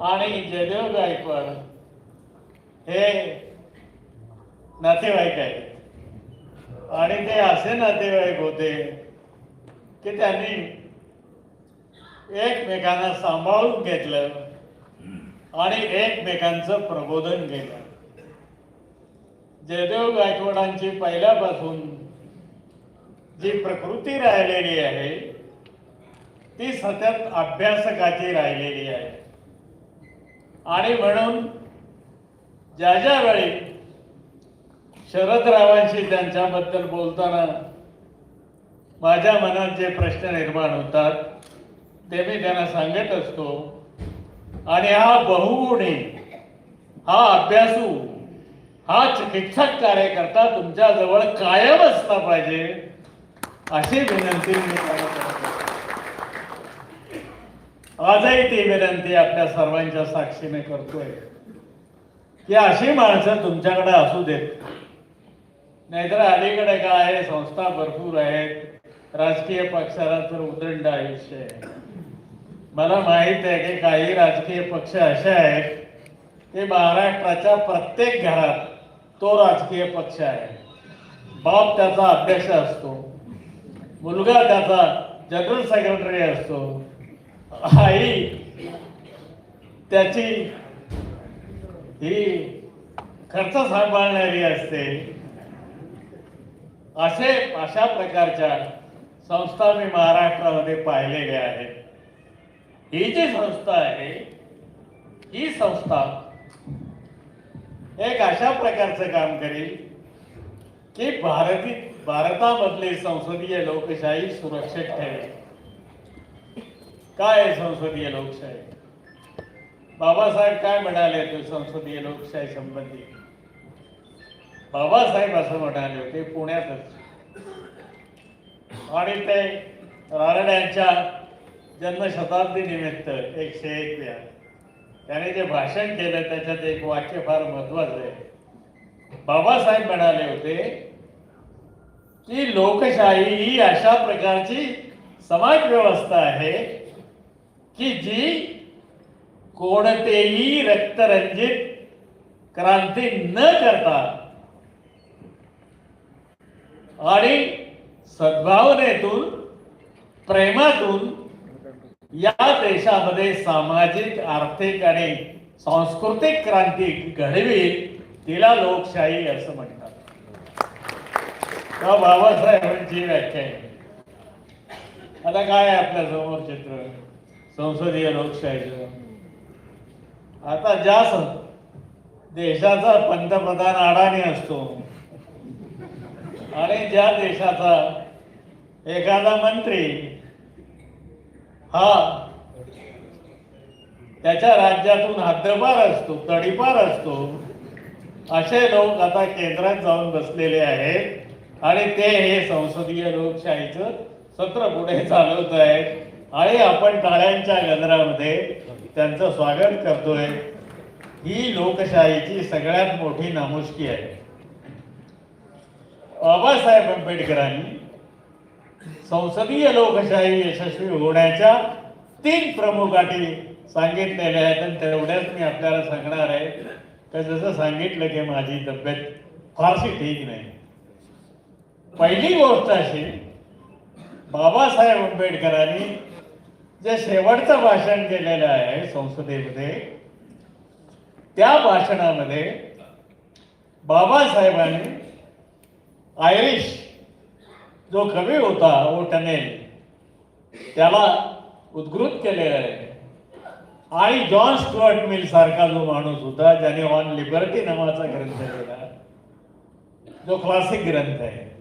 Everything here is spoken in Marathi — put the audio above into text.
आणि जयदेव गायकवाड हे नातेवाईक आहेत. आणि ते असे नातेवाईक होते की त्यांनी एकमेकांना सांभाळून घेतलं आणि एकमेकांचं प्रबोधन केलं. जयदेव गायकवाडांची पहिल्यापासून जी प्रकृती राहिलेली आहे ती सतत अभ्यासकाची राहिलेली आहे. आणि म्हणून ज्या ज्या वेळी शरदरावांशी त्यांच्याबद्दल बोलताना माझ्या मनात जे प्रश्न निर्माण होतात ते मी त्यांना सांगत असतो. आणि हा बहुगुणी हा अभ्यासू हा चिकित्सक कार्यकर्ता तुमच्या जवळ कायम असला पाहिजे अशी विनंती मी त्यांना करतो. आजही ती विनंती आपल्या सर्वांच्या साक्षीने करतोय. की अशी माणसं तुमच्याकडे असू देत. नाहीतर अलीकडे काय आहे? संस्था भरपूर आहेत. राजकीय पक्षाला तर उदंड आयुष्य आहे. मला माहीत आहे की काही राजकीय पक्ष असे आहेत की महाराष्ट्राच्या प्रत्येक घरात तो राजकीय पक्ष आहे. बाप त्याचा अध्यक्ष असतो. मुलगा त्याचा जनरल सेक्रेटरी असतो. आई त्याची ही खर्च सांभाळणारी असते. असे अशा प्रकारच्या संस्था मी महाराष्ट्रामध्ये पाहिलेल्या आहेत. ही जी संस्था आहे ही संस्था एक अशा प्रकारचं काम करेल की भारती भारतामधली संसदीय लोकशाही सुरक्षित ठेवेल काय संसदीय लोकशाही? बाबासाहेब काय म्हणाले होते संसदीय लोकशाही संबंधी? बाबासाहेब असं म्हणाले होते पुण्यातच. आणि ते रानड्यांच्या जन्मशताब्दी निमित्त एकशे एक व्या. त्याने जे भाषण केलं त्याच्यात एक वाक्य फार महत्वाचं आहे. बाबासाहेब म्हणाले होते की लोकशाही ही अशा प्रकारची समाज व्यवस्था आहे की जी कोणतेही रक्तरंजित क्रांती न करता आणि सद्भावनेतून प्रेमातून या देशामध्ये सामाजिक आर्थिक आणि सांस्कृतिक क्रांती घडवी तिला लोकशाही असं म्हणतात. बाबासाहेबांची व्याख्या आहे? आता काय आपल्यासमोर चित्र? संसदीय लोकशाहीचं आता ज्या देशाचा पंतप्रधान अडाणी असतो आणि ज्या देशाचा एखादा मंत्री हा त्याच्या राज्यातून हद्दपार असतो तडीपार असतो असे लोक आता केंद्रात जाऊन बसलेले आहेत आणि ते हे संसदीय लोकशाहीचं सत्र पुढे चालवत आहेत. आणि आपण टाळ्यांच्या गजरामध्ये त्यांचं स्वागत करतोय. ही लोकशाहीची सगळ्यात मोठी नामुष्की आहे. बाबासाहेब आंबेडकरांनी संसदीय लोकशाही यशस्वी होण्याच्या तीन प्रमुख अटी सांगितलेल्या आहेत आणि तेवढ्याच मी आपल्याला सांगणार आहे. तर जसं सांगितलं की माझी तब्येत फारशी ठीक नाही. पहिली गोष्ट अशी बाबासाहेब आंबेडकरांनी जे शेवटचं भाषण केलेलं आहे संसदेमध्ये त्या भाषणामध्ये बाबासाहेबांनी आयरिश जो कवी होता ओ टनेल त्याला उद्गृत केलेला आहे. आणि जॉन स्टुअर्ट मिल सारखा जो माणूस होता ज्याने ऑन लिबर्टी नावाचा ग्रंथ लिहिला जो क्लासिक ग्रंथ आहे.